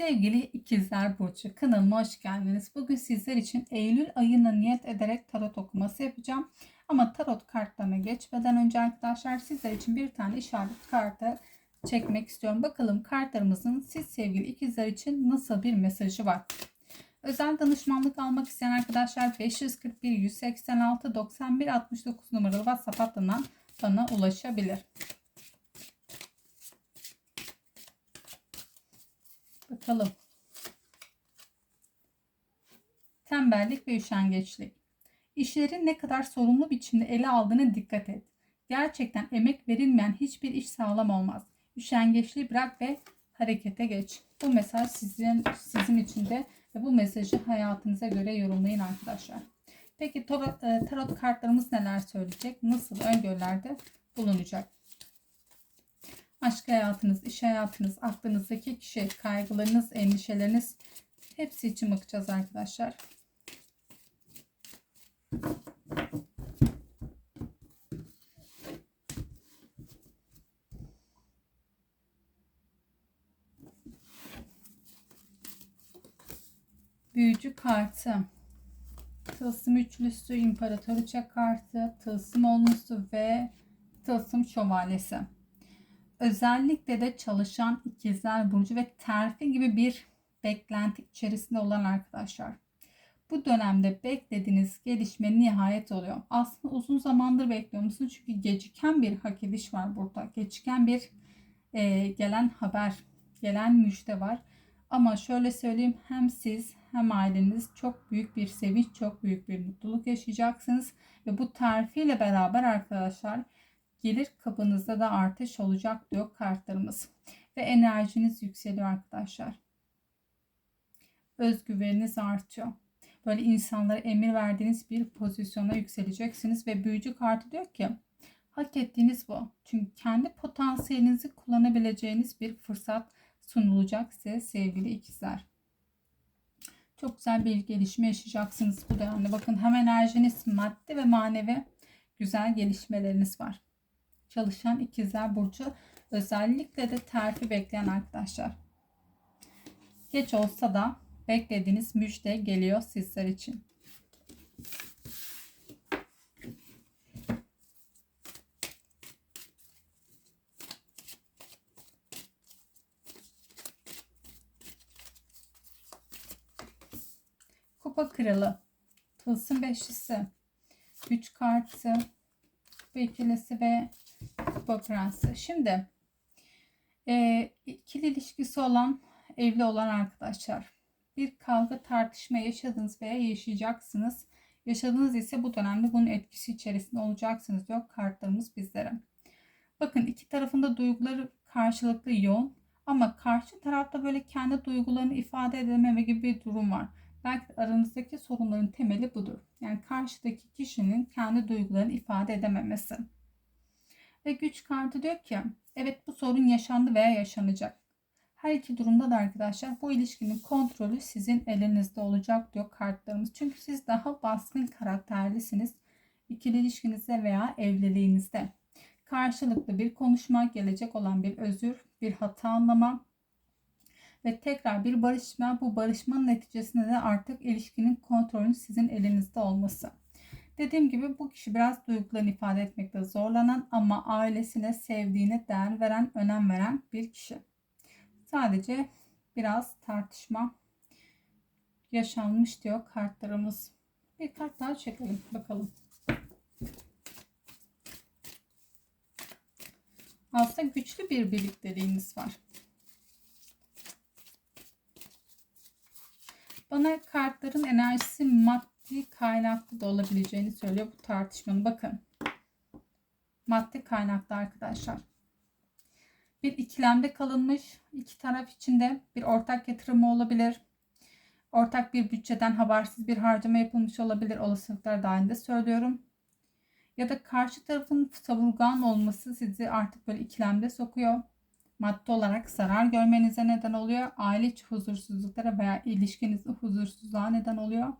Sevgili ikizler Burcu kanalıma hoş geldiniz. Bugün sizler için Eylül ayına niyet ederek tarot okuması yapacağım. Ama tarot kartlarına geçmeden önce arkadaşlar sizler için bir tane işaret kartı çekmek istiyorum. Bakalım kartlarımızın siz sevgili ikizler için nasıl bir mesajı var. Özel danışmanlık almak isteyen arkadaşlar 541 186 91 69 numaralı WhatsApp hattından bana ulaşabilir. Bakalım. Tembellik ve üşengeçlik. İşleri ne kadar sorumlu biçimde ele aldığına dikkat et. Gerçekten emek verilmeyen hiçbir iş sağlam olmaz. Üşengeçliği bırak ve harekete geç. Bu mesaj sizin sizin için de ve bu mesajı hayatınıza göre yorumlayın arkadaşlar. Peki e, tarot kartlarımız neler söyleyecek? Nasıl öngörülerde bulunacak? Aşk hayatınız, iş hayatınız, aklınızdaki kişi, kaygılarınız, endişeleriniz hepsi için bakacağız arkadaşlar. Büyücü kartı. Tılsım üçlüsü, imparatoriçe kartı, tılsım onlusu ve tılsım şövalyesi özellikle de çalışan ikizler burcu ve terfi gibi bir beklenti içerisinde olan arkadaşlar. Bu dönemde beklediğiniz gelişme nihayet oluyor. Aslında uzun zamandır bekliyor musunuz? Çünkü geciken bir hak ediş var burada. Geciken bir e, gelen haber, gelen müjde var. Ama şöyle söyleyeyim hem siz hem aileniz çok büyük bir sevinç, çok büyük bir mutluluk yaşayacaksınız. Ve bu terfiyle beraber arkadaşlar gelir kapınızda da artış olacak diyor kartlarımız. Ve enerjiniz yükseliyor arkadaşlar. Özgüveniniz artıyor. Böyle insanlara emir verdiğiniz bir pozisyona yükseleceksiniz ve büyücü kartı diyor ki hak ettiğiniz bu. Çünkü kendi potansiyelinizi kullanabileceğiniz bir fırsat sunulacak size sevgili ikizler. Çok güzel bir gelişme yaşayacaksınız bu dönemde. Bakın hem enerjiniz maddi ve manevi güzel gelişmeleriniz var çalışan ikizler burcu özellikle de terfi bekleyen arkadaşlar. Geç olsa da beklediğiniz müjde geliyor sizler için. Kupa kralı, tılsım beşlisi, güç kartı, bu ikilisi ve Kupa Prensi. Şimdi e, ikili ilişkisi olan evli olan arkadaşlar bir kavga tartışma yaşadınız veya yaşayacaksınız. Yaşadınız ise bu dönemde bunun etkisi içerisinde olacaksınız diyor kartlarımız bizlere. Bakın iki tarafında duyguları karşılıklı yoğun ama karşı tarafta böyle kendi duygularını ifade edememe gibi bir durum var. Belki aranızdaki sorunların temeli budur. Yani karşıdaki kişinin kendi duygularını ifade edememesi. Ve güç kartı diyor ki evet bu sorun yaşandı veya yaşanacak. Her iki durumda da arkadaşlar bu ilişkinin kontrolü sizin elinizde olacak diyor kartlarımız. Çünkü siz daha baskın karakterlisiniz. İkili ilişkinizde veya evliliğinizde. Karşılıklı bir konuşma, gelecek olan bir özür, bir hata anlama ve tekrar bir barışma. Bu barışmanın neticesinde de artık ilişkinin kontrolünün sizin elinizde olması. Dediğim gibi bu kişi biraz duygularını ifade etmekte zorlanan ama ailesine sevdiğine değer veren, önem veren bir kişi. Sadece biraz tartışma yaşanmış diyor kartlarımız. Bir kart daha çekelim bakalım. Aslında güçlü bir birlikteliğiniz var. Bana kartların enerjisi maddi maddi kaynaklı da olabileceğini söylüyor bu tartışmanın. Bakın. Maddi kaynaklı arkadaşlar. Bir ikilemde kalınmış. iki taraf içinde bir ortak yatırımı olabilir. Ortak bir bütçeden habersiz bir harcama yapılmış olabilir. Olasılıklar dahilinde söylüyorum. Ya da karşı tarafın savurgan olması sizi artık böyle ikilemde sokuyor. Maddi olarak zarar görmenize neden oluyor. Aile içi huzursuzluklara veya ilişkinizde huzursuzluğa neden oluyor.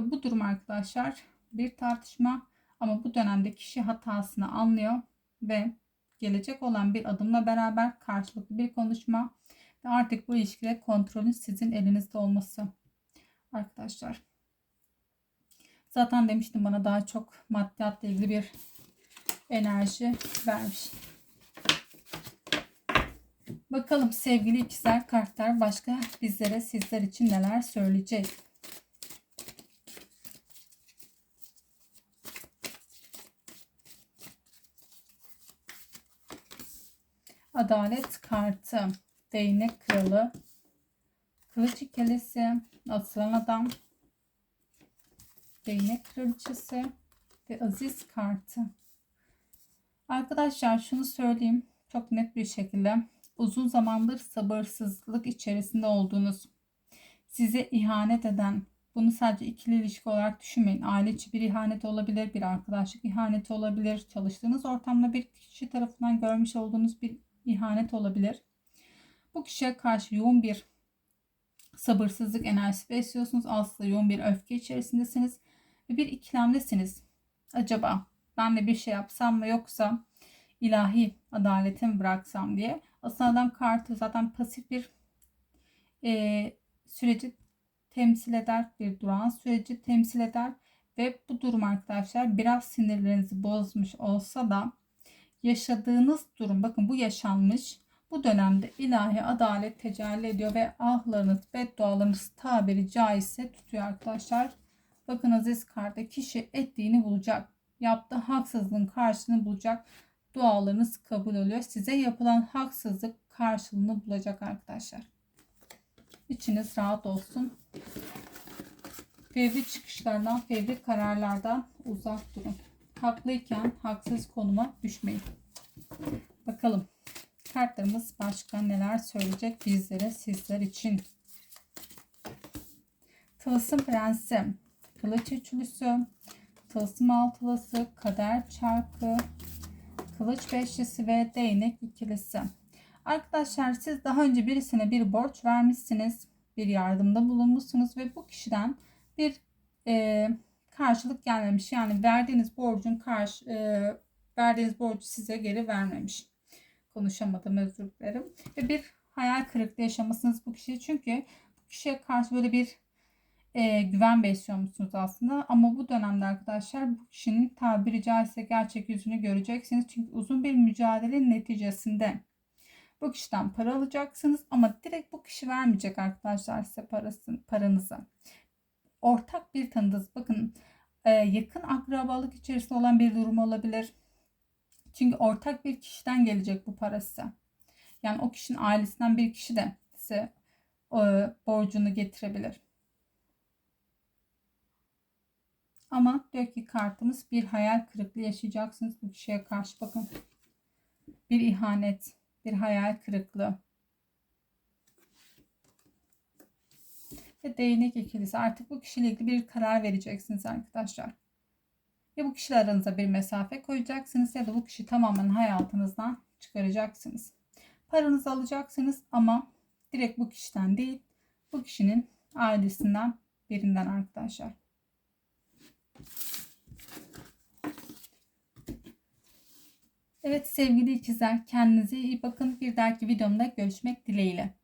Ve bu durum arkadaşlar bir tartışma ama bu dönemde kişi hatasını anlıyor ve gelecek olan bir adımla beraber karşılıklı bir konuşma Ve artık bu ilişkide kontrolün sizin elinizde olması. Arkadaşlar. Zaten demiştim bana daha çok maddiyatla ilgili bir enerji vermiş. Bakalım sevgili ikizler kartlar başka bizlere sizler için neler söyleyecek. Adalet kartı, değnek kralı, kılıç ikilisi, asılan adam, değnek kraliçesi ve aziz kartı. Arkadaşlar şunu söyleyeyim. Çok net bir şekilde. Uzun zamandır sabırsızlık içerisinde olduğunuz, size ihanet eden, bunu sadece ikili ilişki olarak düşünmeyin. Aile içi bir ihanet olabilir, bir arkadaşlık ihaneti olabilir, çalıştığınız ortamda bir kişi tarafından görmüş olduğunuz bir ihanet olabilir. Bu kişiye karşı yoğun bir sabırsızlık enerjisi besliyorsunuz. Aslında yoğun bir öfke içerisindesiniz ve bir ikilemdesiniz. Acaba ben de bir şey yapsam mı yoksa ilahi adaleti bıraksam diye. Aslında adam kartı zaten pasif bir e, süreci temsil eder. Bir duran süreci temsil eder. Ve bu durum arkadaşlar biraz sinirlerinizi bozmuş olsa da yaşadığınız durum bakın bu yaşanmış. Bu dönemde ilahi adalet tecelli ediyor ve ahlarınız, beddualarınız tabiri caizse tutuyor arkadaşlar. Bakın aziz kartta kişi ettiğini bulacak. Yaptığı haksızlığın karşılığını bulacak. Dualarınız kabul oluyor. Size yapılan haksızlık karşılığını bulacak arkadaşlar. İçiniz rahat olsun. Fevri çıkışlardan, fevri kararlardan uzak durun. Haklıyken haksız konuma düşmeyin. Bakalım kartlarımız başka neler söyleyecek bizlere sizler için. Tılsım Prensi, Kılıç Üçlüsü, Tılsım Altılısı, Kader Çarkı, Kılıç Beşlisi ve Değnek ikilisi. Arkadaşlar siz daha önce birisine bir borç vermişsiniz. Bir yardımda bulunmuşsunuz ve bu kişiden bir e, karşılık gelmemiş. Yani verdiğiniz borcun karşı e, verdiğiniz borcu size geri vermemiş. Konuşamadım özür dilerim. Ve bir hayal kırıklığı yaşamasınız bu kişiye. Çünkü bu kişiye karşı böyle bir e, güven besliyormuşsunuz aslında. Ama bu dönemde arkadaşlar bu kişinin tabiri caizse gerçek yüzünü göreceksiniz. Çünkü uzun bir mücadelenin neticesinde bu kişiden para alacaksınız ama direkt bu kişi vermeyecek arkadaşlar size parasını, paranızı. Ortak bir tanıdığınız bakın e, yakın akrabalık içerisinde olan bir durum olabilir. Çünkü ortak bir kişiden gelecek bu parası. Yani o kişinin ailesinden bir kişi de size e, borcunu getirebilir. Ama diyor ki kartımız bir hayal kırıklığı yaşayacaksınız bu kişiye karşı. Bakın bir ihanet, bir hayal kırıklığı. Ve değnek ikilisi. Artık bu kişiyle ilgili bir karar vereceksiniz arkadaşlar. Ya bu kişiler aranıza bir mesafe koyacaksınız ya da bu kişi tamamen hayatınızdan çıkaracaksınız. Paranızı alacaksınız ama direkt bu kişiden değil bu kişinin ailesinden birinden arkadaşlar. Evet sevgili ikizler kendinize iyi bakın. Bir dahaki videomda görüşmek dileğiyle.